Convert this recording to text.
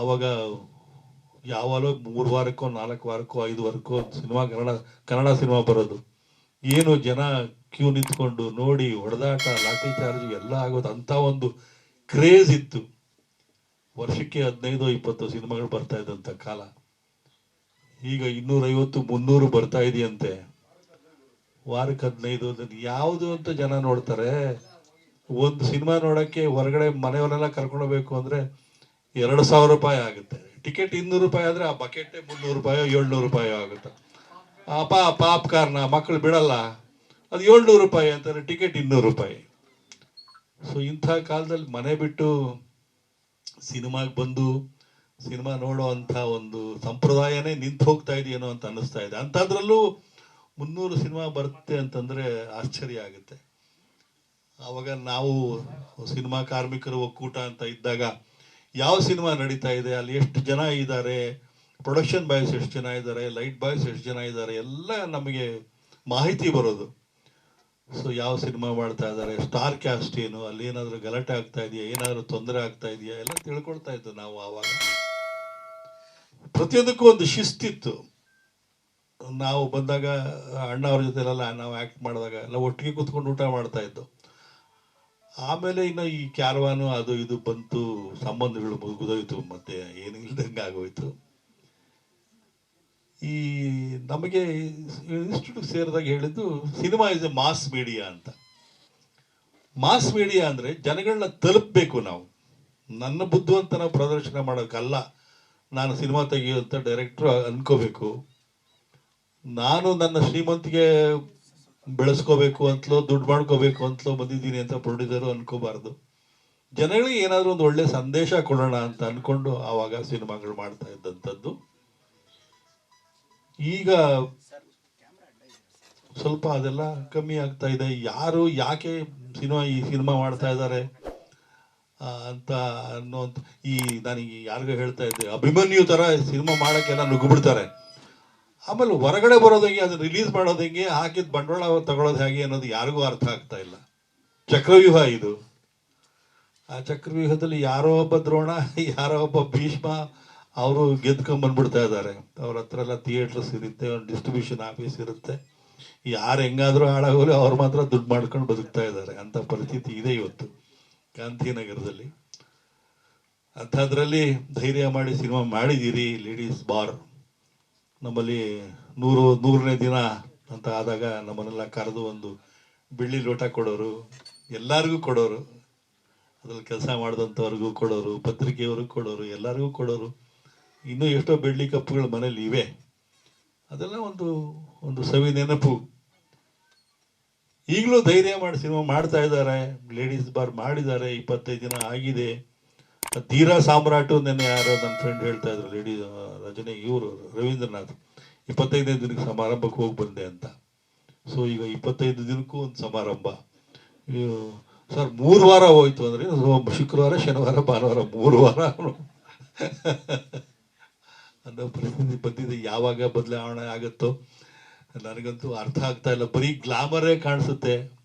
ಅವಾಗ ಯಾವಾಗಲೋ ಮೂರು ವಾರಕ್ಕೋ, ನಾಲ್ಕು ವಾರಕ್ಕೋ, ಐದು ವಾರಕ್ಕೋ ಸಿನಿಮಾ ಕನ್ನಡ ಕನ್ನಡ ಸಿನಿಮಾ ಬರೋದು. ಏನು ಜನ ಕ್ಯೂ ನಿಂತ್ಕೊಂಡು ನೋಡಿ ಹೊಡೆದಾಟ, ಲಾಠಿ ಚಾರ್ಜ್ ಎಲ್ಲ ಆಗೋದು ಅಂತ ಒಂದು ಕ್ರೇಜ್ ಇತ್ತು. ವರ್ಷಕ್ಕೆ ಹದಿನೈದು ಇಪ್ಪತ್ತು ಸಿನಿಮಾಗಳು ಬರ್ತಾ ಇದ್ದಂಥ ಕಾಲ. ಈಗ ಇನ್ನೂರೈವತ್ತು, ಮುನ್ನೂರು ಬರ್ತಾ ಇದೆಯಂತೆ. ವಾರಕ್ಕೆ ಹದಿನೈದು ಯಾವುದು ಅಂತ ಜನ ನೋಡ್ತಾರೆ. ಒಂದು ಸಿನಿಮಾ ನೋಡಕ್ಕೆ ಹೊರಗಡೆ ಮನೆಯವರೆಲ್ಲ ಕರ್ಕೊಂಡು ಹೋಗ್ಬೇಕು ಅಂದ್ರೆ ಎರಡು ಸಾವಿರ ರೂಪಾಯಿ ಆಗುತ್ತೆ. ಟಿಕೆಟ್ ಇನ್ನೂರು ರೂಪಾಯಿ ಆದ್ರೆ ಆ ಬಕೆಟೇ ಮುನ್ನೂರು ರೂಪಾಯಿ, ಏಳ್ನೂರು ರೂಪಾಯಿ ಆಗುತ್ತೆ. ಅಪ್ಪ ಪಾಪ್ಕಾರ್ನ ಮಕ್ಕಳು ಬಿಡಲ್ಲ. ಅದು ಏಳ್ನೂರು ರೂಪಾಯಿ ಅಂತಾರೆ ಟಿಕೆಟ್ ಇನ್ನೂರು ರೂಪಾಯಿ. ಸೊ ಇಂಥ ಕಾಲದಲ್ಲಿ ಮನೆ ಬಿಟ್ಟು ಸಿನಿಮಾಗೆ ಬಂದು ಸಿನಿಮಾ ನೋಡೋ ಅಂಥ ಒಂದು ಸಂಪ್ರದಾಯನೇ ನಿಂತು ಹೋಗ್ತಾ ಇದೆಯೇನೋ ಅಂತ ಅನ್ನಿಸ್ತಾ ಇದೆ. ಅಂಥದ್ರಲ್ಲೂ ಮುನ್ನೂರು ಸಿನಿಮಾ ಬರುತ್ತೆ ಅಂತಂದ್ರೆ ಆಶ್ಚರ್ಯ ಆಗುತ್ತೆ. ಆವಾಗ ನಾವು ಸಿನಿಮಾ ಕಾರ್ಮಿಕರು ಒಕ್ಕೂಟ ಅಂತ ಇದ್ದಾಗ ಯಾವ ಸಿನಿಮಾ ನಡೀತಾ ಇದೆ? ಅಲ್ಲಿ ಎಷ್ಟು ಜನ ಇದ್ದಾರೆ? ಪ್ರೊಡಕ್ಷನ್ ಬಾಯ್ಸ್ ಎಷ್ಟು ಜನ ಇದ್ದಾರೆ? ಲೈಟ್ ಬಾಯ್ಸ್ ಎಷ್ಟು ಜನ ಇದ್ದಾರೆ? ಎಲ್ಲ ನಮಗೆ ಮಾಹಿತಿ ಬರೋದು. ಸೊ ಯಾವ ಸಿನಿಮಾ ಮಾಡ್ತಾ ಇದ್ದಾರೆ? ಸ್ಟಾರ್ ಕ್ಯಾಸ್ಟ್ ಏನು? ಅಲ್ಲಿ ಏನಾದರೂ ಗಲಾಟೆ ಆಗ್ತಾ ಇದೆಯಾ? ಏನಾದರೂ ತೊಂದರೆ ಆಗ್ತಾ ಇದೆಯಾ? ಎಲ್ಲ ತಿಳ್ಕೊಳ್ತಾ ಇದ್ದು ನಾವು ಆವಾಗ. ಪ್ರತಿಯೊಂದಕ್ಕೂ ಒಂದು ಶಿಸ್ತಿತ್ತು. ನಾವು ಬಂದಾಗ ಅಣ್ಣ ಅವ್ರ ಜೊತೆಲೆಲ್ಲ ನಾವು ಆ್ಯಕ್ಟ್ ಮಾಡಿದಾಗ ಎಲ್ಲ ಒಟ್ಟಿಗೆ ಕೂತ್ಕೊಂಡು ಊಟ ಮಾಡ್ತಾ ಇದ್ದು. ಆಮೇಲೆ ಇನ್ನು ಈ ಕ್ಯಾರವಾನು, ಅದು ಇದು ಬಂತು, ಸಂಬಂಧಗಳು ಮುಗಿದೋಯ್ತು, ಮತ್ತೆ ಏನು ಇಲ್ದಂಗೆ ಆಗೋಯ್ತು. ಈ ನಮಗೆ ಇನ್ಸ್ಟಿಟ್ಯೂಟ್ ಸೇರಿದಾಗ ಹೇಳಿದ್ದು, cinema is a mass media ಅಂತ. ಮಾಸ್ ಮೀಡಿಯಾ ಅಂದರೆ ಜನಗಳನ್ನ ತಲುಪಬೇಕು ನಾವು. ನನ್ನ ಬುದ್ಧಿವಂತನ ಪ್ರದರ್ಶನ ಮಾಡೋಕ್ಕಲ್ಲ ನಾನು ಸಿನಿಮಾ ತೆಗೆಯುವಂಥ ಡೈರೆಕ್ಟ್ರು ಅನ್ಕೋಬೇಕು. ನಾನು ನನ್ನ ಶ್ರೀಮಂತಿಗೆ ಬೆಳೆಸ್ಕೋಬೇಕು ಅಂತಲೋ, ದುಡ್ಡು ಮಾಡ್ಕೋಬೇಕು ಅಂತಲೋ ಬಂದಿದ್ದೀನಿ ಅಂತ ಪ್ರೊಡ್ಯೂಸರು ಅನ್ಕೋಬಾರ್ದು. ಜನಗಳಿಗೆ ಏನಾದರೂ ಒಂದು ಒಳ್ಳೆ ಸಂದೇಶ ಕೊಡೋಣ ಅಂತ ಅನ್ಕೊಂಡು ಆವಾಗ ಸಿನಿಮಾಗಳು ಮಾಡ್ತಾ ಇದ್ದಂಥದ್ದು. ಈಗ ಸ್ವಲ್ಪ ಅದೆಲ್ಲ ಕಮ್ಮಿ ಆಗ್ತಾ ಇದೆ. ಯಾರು ಯಾಕೆ ಸಿನಿಮಾ ಈ ಸಿನಿಮಾ ಮಾಡ್ತಾ ಇದ್ದಾರೆ ಅಂತ ಅನ್ನೋ ಈ ನನಗೆ ಯಾರಿಗೂ ಹೇಳ್ತಾ ಇದ್ದೆ, ಅಭಿಮನ್ಯು ಥರ ಸಿನಿಮಾ ಮಾಡೋಕ್ಕೆಲ್ಲ ನುಗ್ಗಿಬಿಡ್ತಾರೆ. ಆಮೇಲೆ ಹೊರಗಡೆ ಬರೋದು ಹೆಂಗೆ? ಅದನ್ನ ರಿಲೀಸ್ ಮಾಡೋದು ಹೆಂಗೆ? ಹಾಕಿದ ಬಂಡವಾಳ ತಗೊಳ್ಳೋದು ಹೇಗೆ ಅನ್ನೋದು ಯಾರಿಗೂ ಅರ್ಥ ಆಗ್ತಾ ಇಲ್ಲ. ಚಕ್ರವ್ಯೂಹ ಇದು. ಆ ಚಕ್ರವ್ಯೂಹದಲ್ಲಿ ಯಾರೋ ಒಬ್ಬ ದ್ರೋಣ, ಯಾರೋ ಒಬ್ಬ ಭೀಷ್ಮ, ಅವರು ಗೆದ್ಕೊಂಡ್ ಬಂದ್ಬಿಡ್ತಾ ಇದ್ದಾರೆ. ಅವ್ರ ಹತ್ರ ಎಲ್ಲ ಥಿಯೇಟರ್ಸ್ ಇರುತ್ತೆ, ಒಂದು ಡಿಸ್ಟ್ರಿಬ್ಯೂಷನ್ ಆಫೀಸ್ ಇರುತ್ತೆ. ಯಾರು ಹೆಂಗಾದ್ರೂ ಹಾಳಾಗೋಲಿ ಅವ್ರು ಮಾತ್ರ ದುಡ್ಡು ಮಾಡ್ಕೊಂಡು ಬದುಕ್ತಾ ಇದ್ದಾರೆ. ಅಂತ ಪರಿಸ್ಥಿತಿ ಇದೆ ಇವತ್ತು ಗಾಂಧಿನಗರದಲ್ಲಿ. ಅಂಥದ್ರಲ್ಲಿ ಧೈರ್ಯ ಮಾಡಿ ಸಿನಿಮಾ ಮಾಡಿದ್ದೀರಿ ಲೇಡೀಸ್ ಬಾರ್ ನಮ್ಮಲ್ಲಿ ನೂರು, ನೂರನೇ ದಿನ ಅಂತ ಆದಾಗ ನಮ್ಮನ್ನೆಲ್ಲ ಕರೆದು ಒಂದು ಬೆಳ್ಳಿ ಲೋಟ ಕೊಡೋರು, ಎಲ್ಲರಿಗೂ ಕೊಡೋರು. ಅದ್ರಲ್ಲಿ ಕೆಲಸ ಮಾಡಿದಂಥವ್ರಿಗೂ ಕೊಡೋರು ಪತ್ರಿಕೆಯವ್ರಿಗೂ ಕೊಡೋರು, ಎಲ್ಲರಿಗೂ ಕೊಡೋರು. ಇನ್ನೂ ಎಷ್ಟೋ ಬೆಳ್ಳಿ ಕಪ್ಪುಗಳು ಮನೇಲಿ ಇವೆ. ಅದೆಲ್ಲ ಒಂದು ಒಂದು ಸವಿ ನೆನಪು. ಈಗಲೂ ಧೈರ್ಯ ಮಾಡಿ ಸಿನಿಮಾ ಮಾಡ್ತಾ ಇದ್ದಾರೆ. ಲೇಡೀಸ್ ಬಾರ್ ಮಾಡಿದ್ದಾರೆ. ಇಪ್ಪತ್ತೈದು ದಿನ ಆಗಿದೆ. ತೀರಾ ಸಾಮ್ರಾಟು ನೆನ್ನೆ ಯಾರೋ ನನ್ನ ಫ್ರೆಂಡ್ ಹೇಳ್ತಾ ಇದ್ರು ಲೇಡಿ ರಜನಿ, ಇವರು, ರವೀಂದ್ರನಾಥ್. ಇಪ್ಪತ್ತೈದನೇ ದಿನಕ್ಕೆ ಸಮಾರಂಭಕ್ಕೆ ಹೋಗಿ ಬಂದೆ ಅಂತ. ಸೊ ಈಗ ಇಪ್ಪತ್ತೈದು ದಿನಕ್ಕೂ ಒಂದು ಸಮಾರಂಭ. ಸರ್, ಮೂರು ವಾರ ಹೋಯ್ತು ಅಂದ್ರೆ ಶುಕ್ರವಾರ, ಶನಿವಾರ, ಭಾನುವಾರ, ಮೂರು ವಾರ ಅನ್ನೋ ಪರಿಸ್ಥಿತಿ ಬಂದಿದೆ. ಯಾವಾಗ ಬದಲಾವಣೆ ಆಗುತ್ತೋ, ನನಗಂತೂ ಅರ್ಥ ಆಗ್ತಾ ಇಲ್ಲ. ಬರೀ ಗ್ಲಾಮರೇ ಕಾಣಿಸುತ್ತೆ.